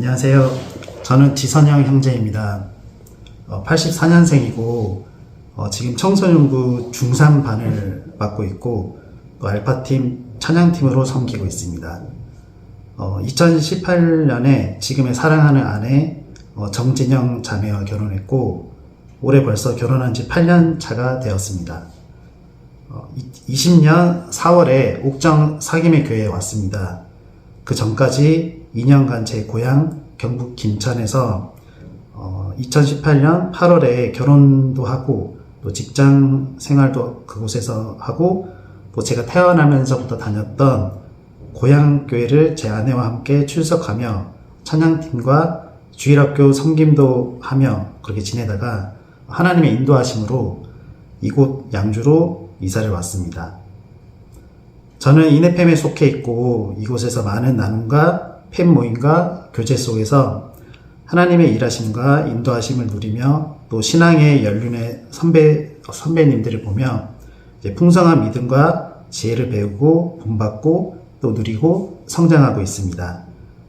안녕하세요. 저는 지선영 형제입니다. 84년생이고 지금 청소년부 중3 반을 맡고 있고 또 알파팀 찬양팀으로 섬기고 있습니다. 2018년에 지금의 사랑하는 아내 어, 정진영 자매와 결혼했고 올해 벌써 결혼한 지 8년 차가 되었습니다. 20년 4월에 옥정 사김의 교회에 왔습니다. 그 전까지 2년간 제 고향 경북 김천에서 2018년 8월에 결혼도 하고 또 직장 생활도 그곳에서 하고 또 제가 태어나면서부터 다녔던 고향 교회를 제 아내와 함께 출석하며 찬양팀과 주일학교 섬김도 하며 그렇게 지내다가 하나님의 인도하심으로 이곳 양주로 이사를 왔습니다. 저는 이네팸에 속해 있고 이곳에서 많은 나눔과 팸 모임과 교제 속에서 하나님의 일하심과 인도하심을 누리며 또 신앙의 연륜의 선배, 선배님들을 보며 풍성한 믿음과 지혜를 배우고 본받고 또 누리고 성장하고 있습니다.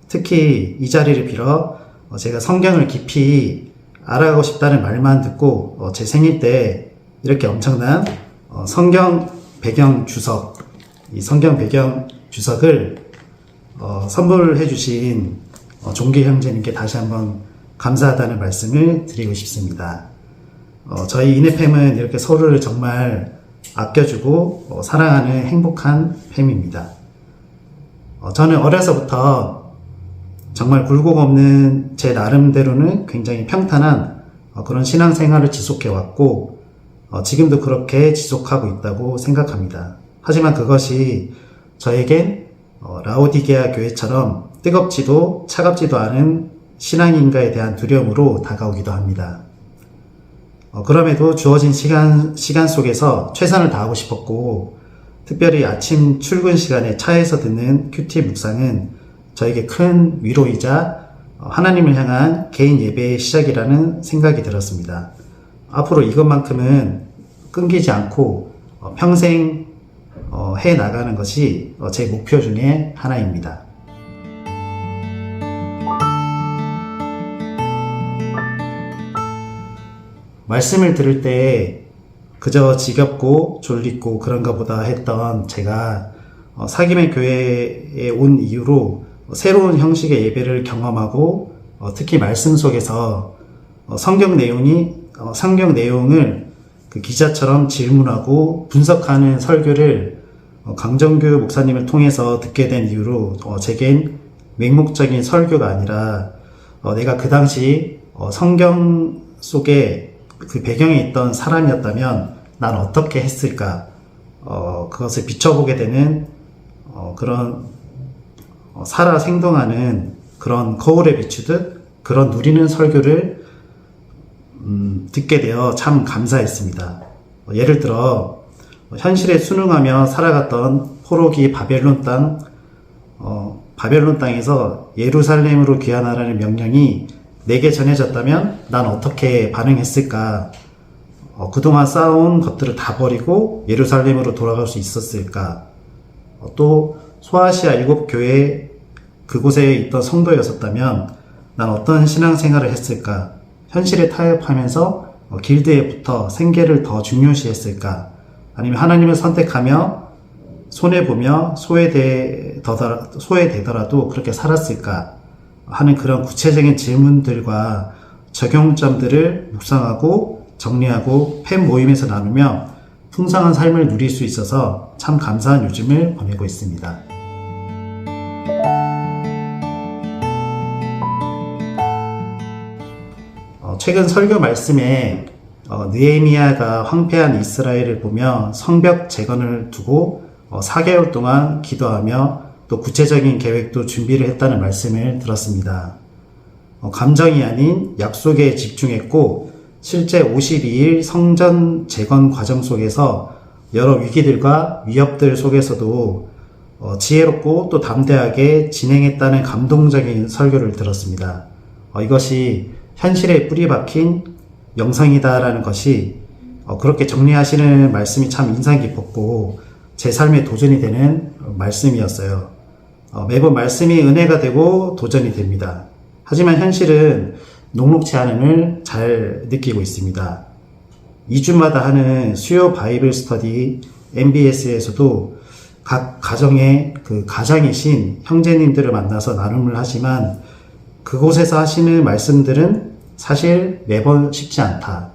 특히 이 자리를 빌어 제가 성경을 깊이 알아가고 싶다는 말만 듣고 어, 제 생일 때 이렇게 엄청난 어, 성경 배경 주석, 이 성경 배경 주석을 어, 선물해 주신 종교 형제님께 다시 한번 감사하다는 말씀을 드리고 싶습니다. 저희 이네팸은 이렇게 서로를 정말 아껴주고 사랑하는 행복한 팸입니다. 저는 어려서부터 정말 굴곡 없는 제 나름대로는 굉장히 평탄한 그런 신앙생활을 지속해 왔고 지금도 그렇게 지속하고 있다고 생각합니다. 하지만 그것이 저에겐 라오디게아 교회처럼 뜨겁지도 차갑지도 않은 신앙인가에 대한 두려움으로 다가오기도 합니다. 그럼에도 주어진 시간, 시간 속에서 최선을 다하고 싶었고, 특별히 아침 출근 시간에 차에서 듣는 큐티 묵상은 저에게 큰 위로이자 하나님을 향한 개인 예배의 시작이라는 생각이 들었습니다. 앞으로 이것만큼은 끊기지 않고 평생 해 나가는 것이 제 목표 중에 하나입니다. 말씀을 들을 때 그저 지겹고 졸리고 그런가 보다 했던 제가 사김의 교회에 온 이후로 새로운 형식의 예배를 경험하고 특히 말씀 속에서 성경 내용이 성경 내용을 그 기자처럼 질문하고 분석하는 설교를 강정규 목사님을 통해서 듣게 된 이후로 제겐 맹목적인 설교가 아니라 내가 그 당시 성경 속에 그 배경에 있던 사람이었다면 난 어떻게 했을까 그것을 비춰보게 되는 그런 살아 생동하는 그런 거울에 비추듯 그런 누리는 설교를 음, 듣게 되어 참 감사했습니다. 예를 들어 현실에 순응하며 살아갔던 포로기 바벨론 땅 어, 바벨론 땅에서 예루살렘으로 귀환하라는 명령이 내게 전해졌다면 난 어떻게 반응했을까? 어, 그동안 쌓아온 것들을 다 버리고 예루살렘으로 돌아갈 수 있었을까? 어, 또 소아시아 일곱 교회 그곳에 있던 성도였었다면 난 어떤 신앙생활을 했을까? 현실에 타협하면서 어, 길드에 붙어 생계를 더 중요시했을까? 아니면 하나님을 선택하며 손해보며 소외되더라, 소외되더라도 그렇게 살았을까? 하는 그런 구체적인 질문들과 적용점들을 묵상하고 정리하고 팬 모임에서 나누며 풍성한 삶을 누릴 수 있어서 참 감사한 요즘을 보내고 있습니다. 최근 설교 말씀에 어, 느에미아가 황폐한 이스라엘을 보며 성벽 재건을 두고 어, 4개월 동안 기도하며 또 구체적인 계획도 준비를 했다는 말씀을 들었습니다. 어, 감정이 아닌 약속에 집중했고 실제 52일 성전 재건 과정 속에서 여러 위기들과 위협들 속에서도 어, 지혜롭고 또 담대하게 진행했다는 감동적인 설교를 들었습니다. 어, 이것이 현실에 뿌리 박힌 영상이다라는 것이 어, 그렇게 정리하시는 말씀이 참 인상 깊었고 제 삶에 도전이 되는 말씀이었어요. 어, 매번 말씀이 은혜가 되고 도전이 됩니다. 하지만 현실은 녹록치 않음을 잘 느끼고 있습니다. 2주마다 하는 수요 바이블 스터디 MBS에서도 각 가정의 그 가장이신 형제님들을 만나서 나눔을 하지만 그곳에서 하시는 말씀들은 사실 매번 쉽지 않다.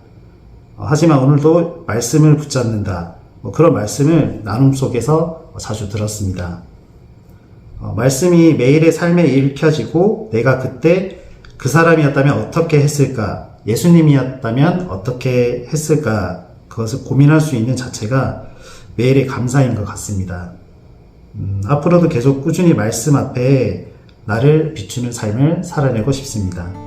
어, 하지만 오늘도 말씀을 붙잡는다. 뭐 그런 말씀을 나눔 속에서 자주 들었습니다. 어, 말씀이 매일의 삶에 읽혀지고 내가 그때 그 사람이었다면 어떻게 했을까? 예수님이었다면 어떻게 했을까? 그것을 고민할 수 있는 자체가 매일의 감사인 것 같습니다. 음, 앞으로도 계속 꾸준히 말씀 앞에 나를 비추는 삶을 살아내고 싶습니다.